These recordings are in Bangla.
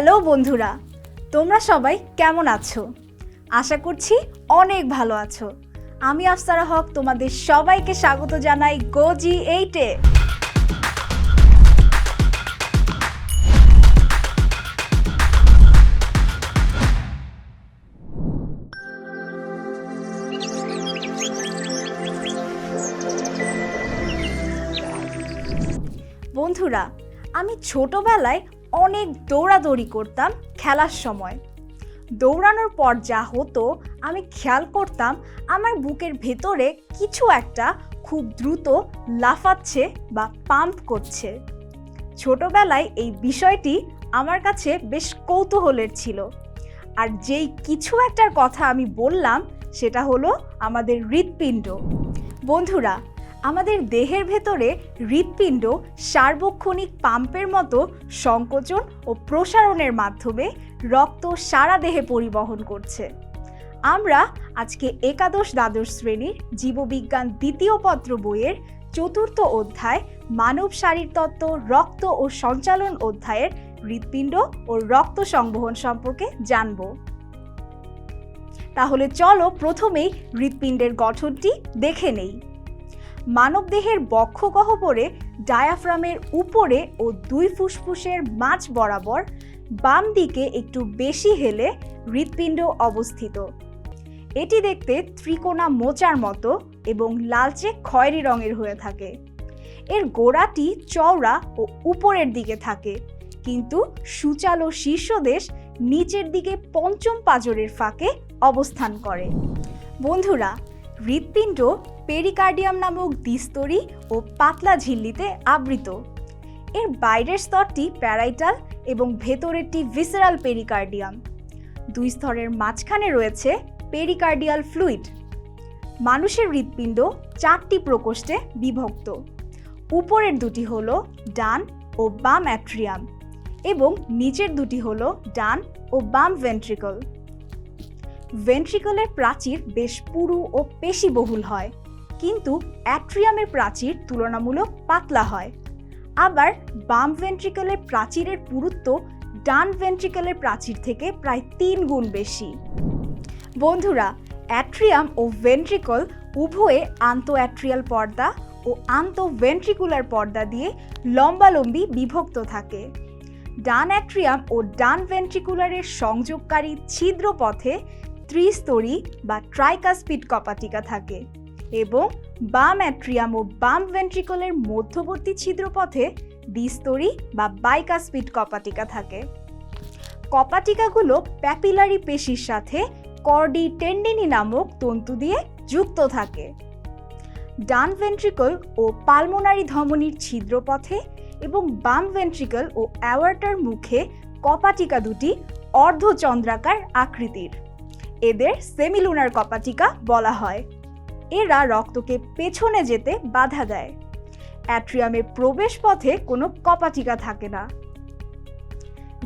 হ্যালো বন্ধুরা, তোমরা সবাই কেমন আছো? আশা করছি অনেক ভালো আছো। আমি আফসারা হক, তোমাদের সবাইকে স্বাগত জানাই গোজি এইটে বন্ধুরা, আমি ছোটবেলায় অনেক দৌড়াদৌড়ি করতাম খেলার সময়। দৌড়ানোর পর যা হতো, আমি খেয়াল করতাম আমার বুকের ভেতরে কিছু একটা খুব দ্রুত লাফাচ্ছে বা পাম্প করছে। ছোটবেলায় এই বিষয়টি আমার কাছে বেশ কৌতূহলের ছিল। আর যেই কিছু একটার কথা আমি বললাম, সেটা হলো আমাদের হৃৎপিণ্ড। বন্ধুরা আমাদের দেহের ভেতরে হৃৎপিণ্ড সার্বক্ষণিক পাম্পের মতো সংকোচন ও প্রসারণের মাধ্যমে রক্ত সারা দেহে পরিবহন করছে। আমরা আজকে একাদশ দ্বাদশ শ্রেণির জীববিজ্ঞান দ্বিতীয় পত্র বইয়ের চতুর্থ অধ্যায় মানব শারীরতত্ত্ব রক্ত ও সঞ্চালন অধ্যায়ের হৃৎপিণ্ড ও রক্ত সংবহন সম্পর্কে জানব। তাহলে চলো প্রথমেই হৃৎপিণ্ডের গঠনটি দেখে নেই। মানবদেহের বক্ষ গহ্বরে ডায়াফ্রামের উপরে ও দুই ফুসফুসের মাঝ বরাবর বাম দিকে একটু বেশি হেলে হৃৎপিণ্ড অবস্থিত। এটি দেখতে ত্রিকোণা মোচার মতো এবং লালচে খয়েরি রঙের হয়ে থাকে। এর গোড়াটি চওড়া ও উপরের দিকে থাকে, কিন্তু সূচালো শীর্ষদেশ নিচের দিকে পঞ্চম পাজরের ফাঁকে অবস্থান করে। বন্ধুরা, হৃৎপিণ্ড পেরিকার্ডিয়াম নামক দ্বিস্তরী ও পাতলা ঝিল্লিতে আবৃত। এর বাইরের স্তরটি প্যারাইটাল এবং ভেতরেরটি ভিসেরাল পেরিকার্ডিয়াম দুই স্তরের মাঝখানে রয়েছে পেরিকার্ডিয়াল ফ্লুইড মানুষের হৃৎপিণ্ড চারটি প্রকোষ্ঠে বিভক্ত। উপরের দুটি হলো ডান ও বাম অ্যাট্রিয়াম এবং নিচের দুটি হলো ডান ও বাম ভেন্ট্রিকল ভেন্ট্রিকলের প্রাচীর বেশ পুরু ও পেশিবহুল হয়। কিন্তু অ্যাট্রিয়ামের প্রাচীর তুলনামূলক পাতলা হয়। আবার বাম ভেন্ট্রিকলের প্রাচীরের পুরুত্ব ডান ভেন্ট্রিকলের প্রাচীর থেকে প্রায় তিন গুণ বেশি। বন্ধুরা, অ্যাট্রিয়াম ও ভেন্ট্রিকল উভয়ে আন্তঃঅ্যাট্রিয়াল পর্দা ও আন্তঃভেন্ট্রিকুলার পর্দা দিয়ে লম্বালম্বি বিভক্ত থাকে। ডান অ্যাট্রিয়াম ও ডান ভেন্ট্রিকুলারের সংযোগকারী ছিদ্র পথে ত্রিস্তরী বা ট্রাইকাস্পিড কপাটিকা থাকে। এবং বাম অ্যাট্রিয়াম ও বাম ভেন্ট্রিকলের মধ্যবর্তী ছিদ্রপথে দ্বিস্তরী বা বাইকাস্পিড কপাটিকা থাকে। কপাটিকাগুলো প্যাপিলারি পেশির সাথে কর্ডি টেন্ডিনি নামক তন্তু দিয়ে যুক্ত থাকে। ডান ভেন্ট্রিকল ও পালমোনারি ধমনির ছিদ্রপথে এবং বাম ভেন্ট্রিকল ও অ্যাওয়ার্টার মুখে কপাটিকা দুটি অর্ধচন্দ্রাকার আকৃতির। এদের সেমিলুনার কপাটিকা বলা হয়। এরা রক্তকে পেছনে যেতে বাধা দেয়। অ্যাট্রিয়ামের প্রবেশ পথে কোনো কপাটিকা থাকে না।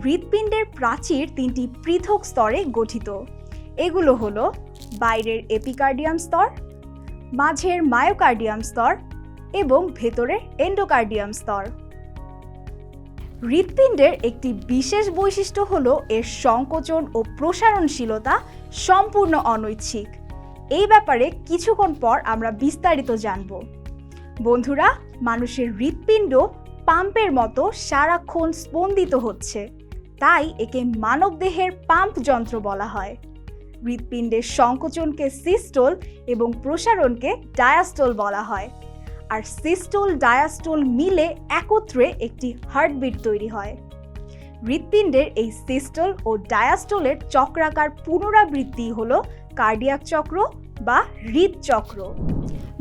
হৃৎপিণ্ডের প্রাচীর তিনটি পৃথক স্তরে গঠিত। এগুলো হলো বাইরের এপিকার্ডিয়াম স্তর, মাঝের মায়োকার্ডিয়াম স্তর এবং ভেতরের এন্ডোকার্ডিয়াম স্তর। হৃৎপিণ্ডের একটি বিশেষ বৈশিষ্ট্য হল এর সংকোচন ও প্রসারণশীলতা সম্পূর্ণ অনৈচ্ছিক। এই ব্যাপারে কিছুক্ষণ পর আমরা বিস্তারিত জানব। বন্ধুরা, মানুষের হৃৎপিণ্ড পাম্পের মতো সারাক্ষণ স্পন্দিত হচ্ছে। তাই একে মানবদেহের পাম্প যন্ত্র বলা হয়। হৃৎপিণ্ডের সংকোচনকে সিস্টোল এবং প্রসারণকে ডায়াস্টোল বলা হয়। আর সিস্টোল, ডায়াস্টোল মিলে একত্রে একটি হার্টবিট তৈরি হয়। হৃৎপিণ্ডের এই সিস্টোল ও ডায়াস্টোলের চক্রাকার পুনরাবৃত্তি হলো কার্ডিয়াক চক্র বা হৃদচক্র।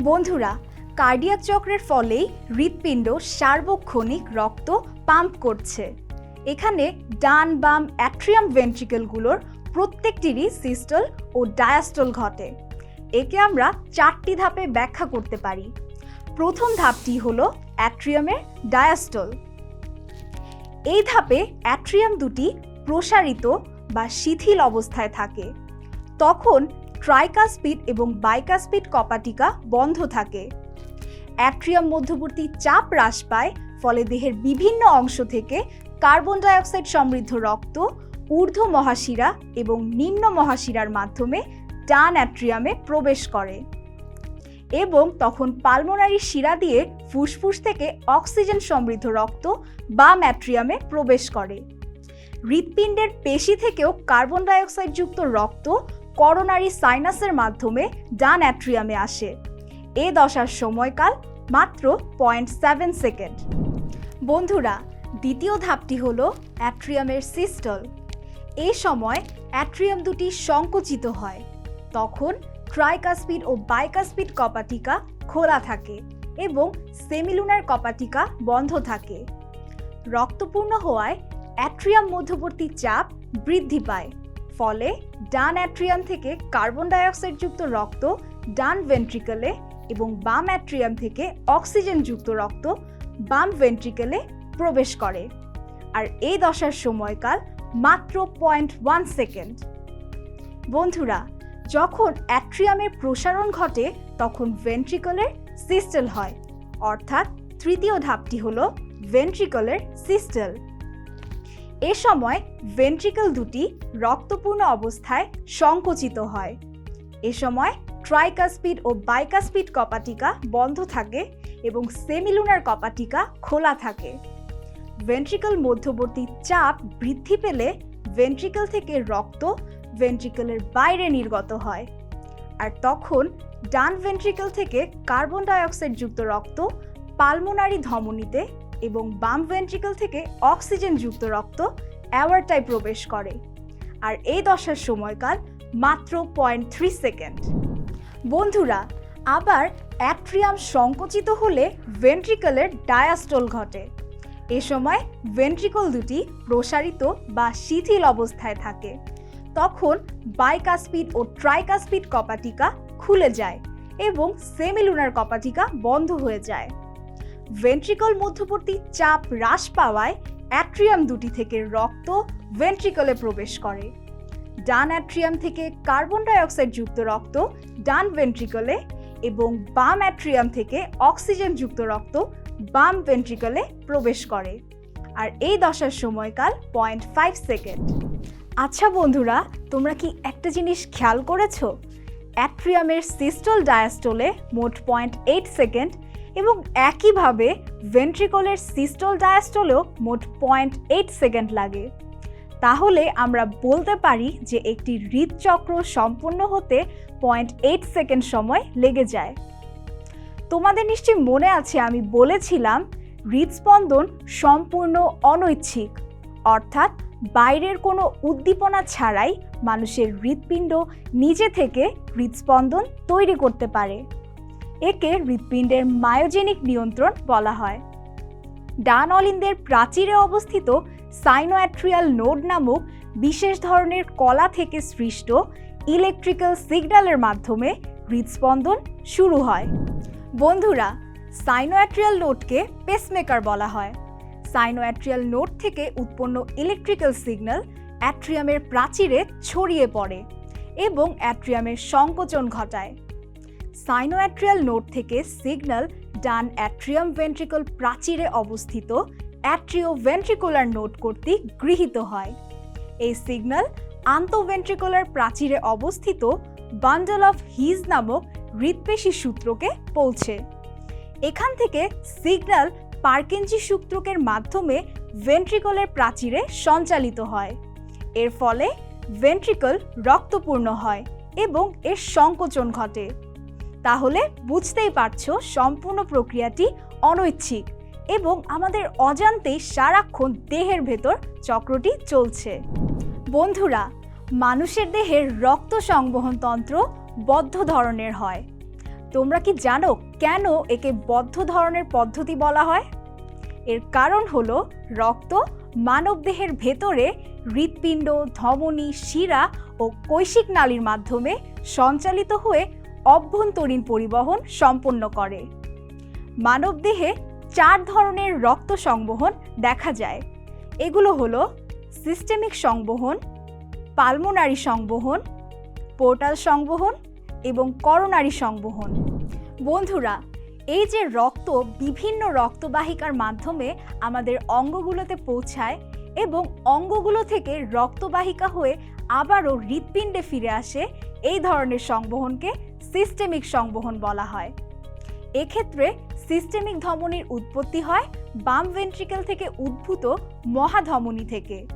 বন্ধুরা, কার্ডিয়াক চক্রের ফলেই হৃৎপিণ্ড সার্বক্ষণিক রক্ত পাম্প করছে। এখানে ডান বাম অ্যাট্রিয়াম ভেন্ট্রিকেলগুলোর প্রত্যেকটিরই সিস্টল ও ডায়াস্টল ঘটে। একে আমরা চারটি ধাপে ব্যাখ্যা করতে পারি। প্রথম ধাপটি হল অ্যাট্রিয়ামের ডায়াস্টল। এই ধাপে অ্যাট্রিয়াম দুটি প্রসারিত বা শিথিল অবস্থায় থাকে। তখন ট্রাইকাস্পিড এবং বাইকাস্পিড কপাটিকা বন্ধ থাকে। অ্যাট্রিয়াম মধ্যবর্তী চাপ হ্রাস পায়, ফলে দেহের বিভিন্ন অংশ থেকে কার্বন ডাইঅক্সাইড সমৃদ্ধ রক্ত, ঊর্ধ্ব মহাশিরা এবং নিম্ন মহাশিরার মাধ্যমে ডান অ্যাট্রিয়ামে প্রবেশ করে। এবং তখন পালমোনারি শিরা দিয়ে ফুসফুস থেকে অক্সিজেন সমৃদ্ধ রক্ত বাম অ্যাট্রিয়ামে প্রবেশ করে। হৃৎপিণ্ডের পেশি থেকেও কার্বন ডাইঅক্সাইড যুক্ত রক্ত করোনারি সাইনাসের মাধ্যমে ডান অ্যাট্রিয়ামে আসে। এ দশার সময়কাল মাত্র পয়েন্ট সেভেন সেকেন্ড। বন্ধুরা, দ্বিতীয় ধাপটি হল অ্যাট্রিয়ামের সিস্টল। এই সময় অ্যাট্রিয়াম দুটি সংকুচিত হয়। তখন ট্রাইকাসপিড ও বাইকাসপিড কপাটিকা খোলা থাকে এবং সেমিলুনার কপাটিকা বন্ধ থাকে। রক্তপূর্ণ হওয়ায় অ্যাট্রিয়াম মধ্যবর্তী চাপ বৃদ্ধি পায়। ফলে ডান অ্যাট্রিয়াম থেকে কার্বন ডাইঅক্সাইড যুক্ত রক্ত, ডান ভেন্ট্রিকলে এবং বাম অ্যাট্রিয়াম থেকে অক্সিজেন যুক্ত রক্ত বাম ভেন্ট্রিকলে প্রবেশ করে। আর এই দশার সময়কাল মাত্র পয়েন্ট ওয়ান সেকেন্ড। বন্ধুরা, যখন অ্যাট্রিয়ামের প্রসারণ ঘটে, তখন ভেন্ট্রিকলের সিস্টেল হয়। অর্থাৎ তৃতীয় ধাপটি হল ভেন্ট্রিকলের সিস্টেল। এ সময় ভেন্ট্রিকল দুটি রক্তপূর্ণ অবস্থায় সংকুচিত হয়। এ সময় ট্রাইকাসপিড ও বাইকাসপিড কপাটিকা বন্ধ থাকে এবং সেমিলুনার কপাটিকা খোলা থাকে। ভেন্ট্রিকল মধ্যবর্তী চাপ বৃদ্ধি পেলে ভেন্ট্রিকল থেকে রক্ত ভেন্ট্রিকলের বাইরে নির্গত হয়। আর তখন ডান ভেন্ট্রিকল থেকে কার্বন ডাইঅক্সাইড যুক্ত রক্ত পালমোনারি ধমনীতে এবং বাম ভেন্ট্রিকল থেকে অক্সিজেন যুক্ত রক্ত অ্যাওয়ারটায় প্রবেশ করে। আর এই দশার সময়কাল মাত্র পয়েন্ট থ্রি সেকেন্ড বন্ধুরা, আবার অ্যাট্রিয়াম সংকুচিত হলে ভেন্ট্রিকলের ডায়াস্টোল ঘটে। এ সময় ভেন্ট্রিকল দুটি প্রসারিত বা শিথিল অবস্থায় থাকে। তখন বাইকাসপিড ও ট্রাইকাসপিড কপাটিকা খুলে যায় এবং সেমিলুনার কপাটিকা বন্ধ হয়ে যায়। ভেন্ট্রিকল মধ্যবর্তী চাপ হ্রাস পাওয়ায় অ্যাট্রিয়াম দুটি থেকে রক্ত ভেন্ট্রিকলে প্রবেশ করে। ডান অ্যাট্রিয়াম থেকে কার্বন ডাইঅক্সাইড যুক্ত রক্ত ডান ভেন্ট্রিকলে এবং বাম অ্যাট্রিয়াম থেকে অক্সিজেন যুক্ত রক্ত বাম ভেন্ট্রিকলে প্রবেশ করে। আর এই দশার সময়কাল পয়েন্ট ফাইভ সেকেন্ড আচ্ছা বন্ধুরা, তোমরা কি একটা জিনিস খেয়াল করেছ? অ্যাট্রিয়ামের সিস্টল ডায়াস্টোলে মোট পয়েন্ট এইট সেকেন্ড এবং একইভাবে ভেন্ট্রিকলের সিস্টল ডায়াস্টলেও মোট পয়েন্ট এইট সেকেন্ড লাগে। তাহলে আমরা বলতে পারি যে একটি হৃদচক্র সম্পূর্ণ হতে পয়েন্ট এইট সেকেন্ড সময় লেগে যায়। তোমাদের নিশ্চয়ই মনে আছে আমি বলেছিলাম, হৃদস্পন্দন সম্পূর্ণ অনৈচ্ছিক, অর্থাৎ বাইরের কোনো উদ্দীপনা ছাড়াই মানুষের হৃৎপিণ্ড নিজে থেকে হৃদস্পন্দন তৈরি করতে পারে। একে হৃৎপিণ্ডের মায়োজেনিক নিয়ন্ত্রণ বলা হয়। ডান অলিন্দের প্রাচীরে অবস্থিত সাইনোঅ্যাট্রিয়াল নোড নামক বিশেষ ধরনের কলা থেকে সৃষ্ট ইলেকট্রিক্যাল সিগন্যালের মাধ্যমে হৃদস্পন্দন শুরু হয়। বন্ধুরা সাইনোঅ্যাট্রিয়াল নোটকে পেসমেকার বলা হয়। সাইনোঅ্যাট্রিয়াল নোট থেকে উৎপন্ন ইলেকট্রিক্যাল সিগন্যাল অ্যাট্রিয়ামের প্রাচীরে ছড়িয়ে পড়ে এবং অ্যাট্রিয়ামের সংকোচন ঘটায়। সাইনোঅ্যাট্রিয়াল নোড থেকে সিগন্যাল ডান অ্যাট্রিয়াম ভেন্ট্রিকল প্রাচীরে অবস্থিত অ্যাট্রিও ভেন্ট্রিকুলার নোড কর্তৃক গৃহীত হয়। এই সিগন্যাল আন্তঃভেন্ট্রিকুলার প্রাচীরে অবস্থিত বান্ডল অফ হিজ নামক হৃৎপেশী সূত্রকে পৌঁছে এখান থেকে সিগন্যাল পার্কেঞ্জি সূত্রকের মাধ্যমে ভেন্ট্রিকলের প্রাচীরে সঞ্চালিত হয়। এর ফলে ভেন্ট্রিকল রক্তপূর্ণ হয় এবং এর সংকোচন ঘটে। তাহলে বুঝতেই পারছ সম্পূর্ণ প্রক্রিয়াটি অনৈচ্ছিক এবং আমাদের অজান্তেই সারাক্ষণ দেহের ভেতর চক্রটি চলছে। বন্ধুরা, মানুষের দেহের রক্ত সংবহন তন্ত্র বদ্ধ ধরনের হয়। তোমরা কি জানো কেন একে বদ্ধ ধরনের পদ্ধতি বলা হয়? এর কারণ হলো রক্ত মানবদেহের ভেতরে হৃৎপিণ্ড, ধমনী, শিরা ও কৈশিক নালীর মাধ্যমে সঞ্চালিত হয়ে অভ্যন্তরীণ পরিবহন সম্পন্ন করে। মানবদেহে চার ধরনের রক্ত সংবহন দেখা যায়। এগুলো হলো সিস্টেমিক সংবহন, পালমোনারি সংবহন, পোর্টাল সংবহন এবং করোনারি সংবহন। বন্ধুরা, এই যে রক্ত বিভিন্ন রক্তবাহিকার মাধ্যমে আমাদের অঙ্গগুলোতে পৌঁছায় এবং অঙ্গগুলো থেকে রক্তবাহিকা হয়ে আবারও হৃৎপিণ্ডে ফিরে আসে, এই ধরনের সংবহনকে সিস্টেমিক সংবহন বলা হয়। এক্ষেত্রে সিস্টেমিক ধমনির উৎপত্তি হয় বাম ভেন্ট্রিকেল থেকে উদ্ভূত মহাধমনী থেকে।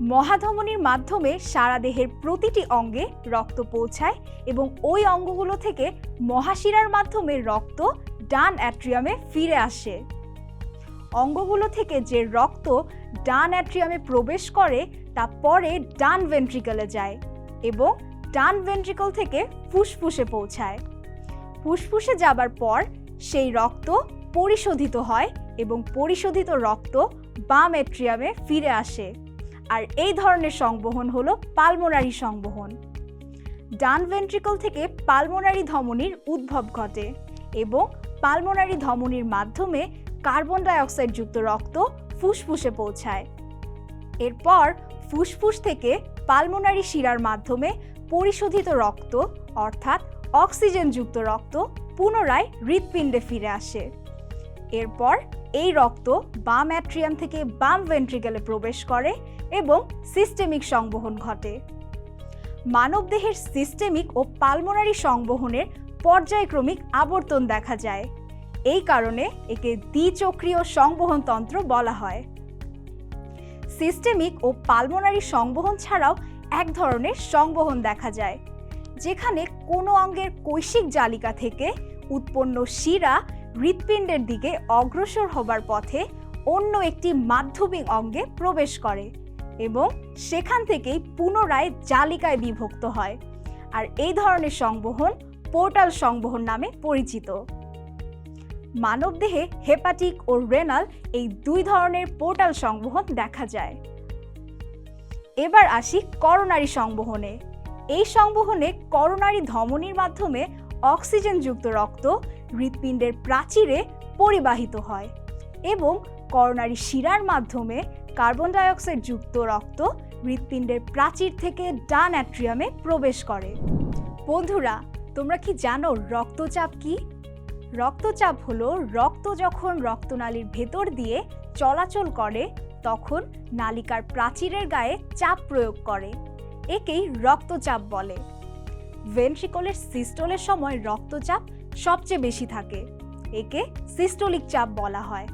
মহাধমনীর মাধ্যমে সারা দেহের প্রতিটি অঙ্গে রক্ত পৌঁছায় এবং ওই অঙ্গগুলো থেকে মহাশিরার মাধ্যমে রক্ত ডান অ্যাট্রিয়ামে ফিরে আসে। অঙ্গগুলো থেকে যে রক্ত ডান অ্যাট্রিয়ামে প্রবেশ করে তা পরে ডান ভেন্ট্রিকলে যায় এবং ডান ভেন্ট্রিকল থেকে ফুসফুসে পৌঁছায়। ফুসফুসে যাবার পর সেই রক্ত পরিশোধিত হয় এবং পরিশোধিত রক্ত বাম অ্যাট্রিয়ামে ফিরে আসে। আর এই ধরনের সংবহন হলো পালমোনারি সংবহন। ডান ভেন্ট্রিকল থেকে পালমোনারি ধমনির উদ্ভব ঘটে এবং পালমোনারি ধমনির মাধ্যমে কার্বন ডাইঅক্সাইড যুক্ত রক্ত ফুসফুসে পৌঁছায়। এরপর ফুসফুস থেকে পালমোনারি শিরার মাধ্যমে পরিশোধিত রক্ত, অর্থাৎ অক্সিজেনযুক্ত রক্ত, পুনরায় হৃৎপিণ্ডে ফিরে আসে। এরপর এই রক্ত বাম অ্যাট্রিয়াম থেকে বাম ভেন্ট্রিকেলে প্রবেশ করে এবং সিস্টেমিক সংবহন ঘটে। মানবদেহের সিস্টেমিক ও পালমোনারি সংবহনের পর্যায়ক্রমিক আবর্তন দেখা যায়। এই কারণে একে দ্বিচক্রীয় সংবহন তন্ত্র বলা হয়। সিস্টেমিক ও পালমোনারি সংবহন ছাড়াও এক ধরনের সংবহন দেখা যায়, যেখানে কোনো অঙ্গের কৈশিক জালিকা থেকে উৎপন্ন শিরা হৃৎপিণ্ডের দিকে অগ্রসর হবার পথে অন্য একটি মাধ্যমিক অঙ্গে প্রবেশ করে এবং সেখান থেকেই পুনরায় জালিকায় বিভক্ত হয়। আর এই ধরনের সংবহন পোর্টাল সংবহন নামে পরিচিত। মানবদেহে হেপাটিক ও রেনাল এই দুই ধরনের পোর্টাল সংবহন দেখা যায়। এবার আসি করোনারি সংবহনে। এই সংবহনে করোনারি ধমনির মাধ্যমে অক্সিজেনযুক্ত রক্ত হৃৎপিণ্ডের প্রাচীরে পরিবাহিত হয় এবং করোনারি শিরার মাধ্যমে কার্বন ডাইঅক্সাইড যুক্ত রক্ত হৃৎপিণ্ডের প্রাচীর থেকে ডান অ্যাট্রিয়ামে প্রবেশ করে। বন্ধুরা, তোমরা কি জানো রক্তচাপ কি? রক্তচাপ হলো রক্ত যখন রক্তনালীর ভেতর দিয়ে চলাচল করে তখন নালিকার প্রাচীরের গায়ে চাপ প্রয়োগ করে। একেই রক্তচাপ বলে। ভেন্ট্রিকলের সিস্টোলের সময় রক্তচাপ সবচেয়ে বেশি থাকে। একে সিস্টোলিক চাপ বলা হয়।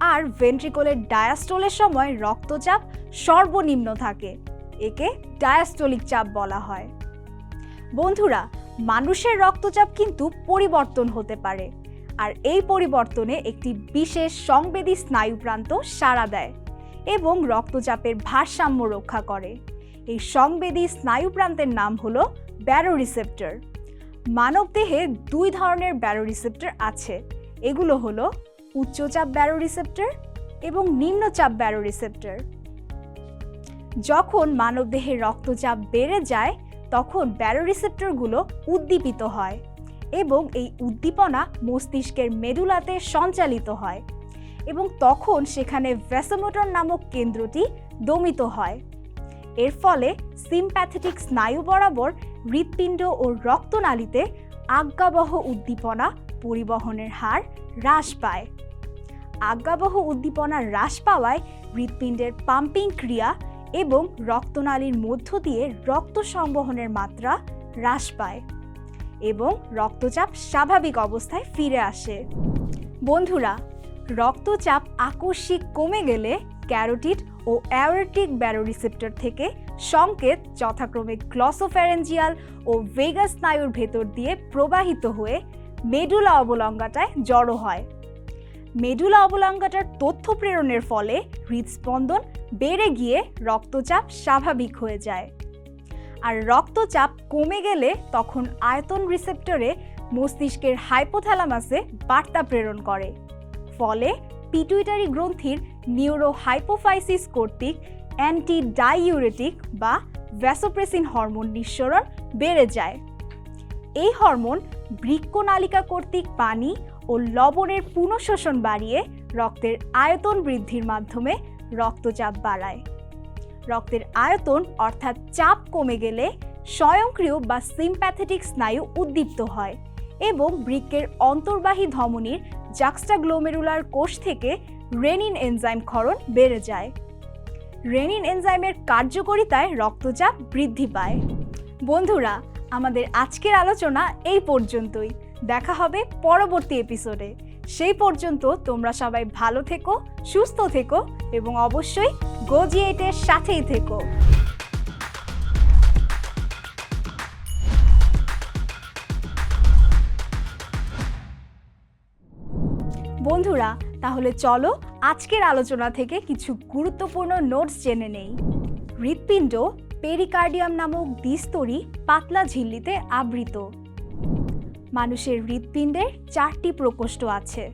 আর ভেন্ট্রিকলের ডায়াস্টোলের সময় রক্তচাপ সর্বনিম্ন থাকে। একে ডায়াস্টোলিক চাপ বলা হয়। বন্ধুরা, মানুষের রক্তচাপ কিন্তু পরিবর্তন হতে পারে। আর এই পরিবর্তনে একটি বিশেষ সংবেদী স্নায়ুপ্রান্ত সাড়া দেয়। এবং রক্তচাপের ভারসাম্য রক্ষা করে। এই সংবেদী স্নায়ুপ্রান্তের নাম হলো ব্যারো রিসেপ্টর। মানবদেহে দুই ধরনের ব্যারো রিসেপ্টর আছে। এগুলো হলো উচ্চচাপ ব্যারো রিসেপ্টর এবং নিম্নচাপ ব্যারো রিসেপ্টর। যখন মানবদেহের রক্তচাপ বেড়ে যায়, তখন ব্যারো রিসেপ্টরগুলো উদ্দীপিত হয় এবং এই উদ্দীপনা মস্তিষ্কের মেডুলাতে সঞ্চালিত হয়। এবং তখন সেখানে ভ্যাসোমোটর নামক কেন্দ্রটি দমিত হয়। এর ফলে সিম্প্যাথেটিক স্নায়ু বরাবর হৃৎপিণ্ড ও রক্তনালীতে আজ্ঞাবহ উদ্দীপনা পরিবহনের হার হ্রাস পায়। আজ্ঞাবহ উদ্দীপনা হ্রাস পাওয়ায় হৃৎপিণ্ডের পাম্পিং ক্রিয়া এবং রক্তনালীর মধ্য দিয়ে রক্ত সংবহনের মাত্রা হ্রাস পায় এবং রক্তচাপ স্বাভাবিক অবস্থায় ফিরে আসে। বন্ধুরা রক্তচাপ আকস্মিক কমে গেলে ক্যারোটিড ও অ্যাওরেটিক ব্যারোরিসেপ্টর থেকে সংকেত যথাক্রমে গ্লসোফ্যারেঞ্জিয়াল ও ভেগাস স্নায়ুর ভেতর দিয়ে প্রবাহিত হয়ে মেডুলা অবলঙ্গাটায় জড়ো হয়। মেডুলা অবলঙ্গাটার তথ্য প্রেরণের ফলে হৃদস্পন্দন বেড়ে গিয়ে রক্তচাপ স্বাভাবিক হয়ে যায়। আর রক্তচাপ কমে গেলে তখন আয়তন রিসেপ্টরে মস্তিষ্কের হাইপোথ্যালামাসে বার্তা প্রেরণ করে। ফলে পিটুইটারি গ্রন্থির নিউরোহাইপোফাইসিস কর্তৃক অ্যান্টি ডাইউরেটিক বা ভ্যাসোপ্রেসিন হরমোন নিঃসরণ বেড়ে যায়। এই হরমোন বৃক্কনালিকা কর্তৃক পানি ও লবণের পুনঃশোষণ বাড়িয়ে রক্তের আয়তন বৃদ্ধির মাধ্যমে রক্তচাপ বাড়ায়। রক্তের আয়তন অর্থাৎ চাপ কমে গেলে স্বয়ংক্রিয় বা সিম্প্যাথেটিক স্নায়ু উদ্দীপ্ত হয় এবং বৃক্কের অন্তর্বাহী ধমনীর জাক্সটাগ্লোমেরুলার কোষ থেকে রেনিন এনজাইম ক্ষরণ বেড়ে যায়। রেনিন এনজাইমের কার্যকারিতায় রক্তচাপ বৃদ্ধি পায়। বন্ধুরা, আমাদের আজকের আলোচনা এই পর্যন্তই। দেখা হবে পরবর্তী এপিসোডে সেই পর্যন্ত তোমরা সবাই ভালো থেকো, সুস্থ থেকো এবং অবশ্যই গোজিয়েটের সাথেই থেকো। বন্ধুরা, তাহলে চলো আজকের আলোচনা থেকে কিছু গুরুত্বপূর্ণ নোটস জেনে নেই। হৃৎপিণ্ড পেরিকার্ডিয়াম নামক দ্বিস্তরী পাতলা ঝিল্লিতে আবৃত। মানুষের হৃৎপিণ্ডের চারটি প্রকোষ্ঠ আছে।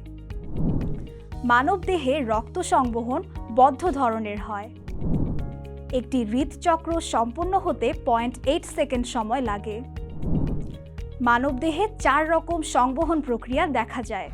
মানবদেহে রক্ত সংবহন বদ্ধ ধরনের হয়। একটি হৃদচক্র সম্পূর্ণ হতে পয়েন্ট এইট সেকেন্ড সময় লাগে। মানবদেহে চার রকম সংবহন প্রক্রিয়া দেখা যায়।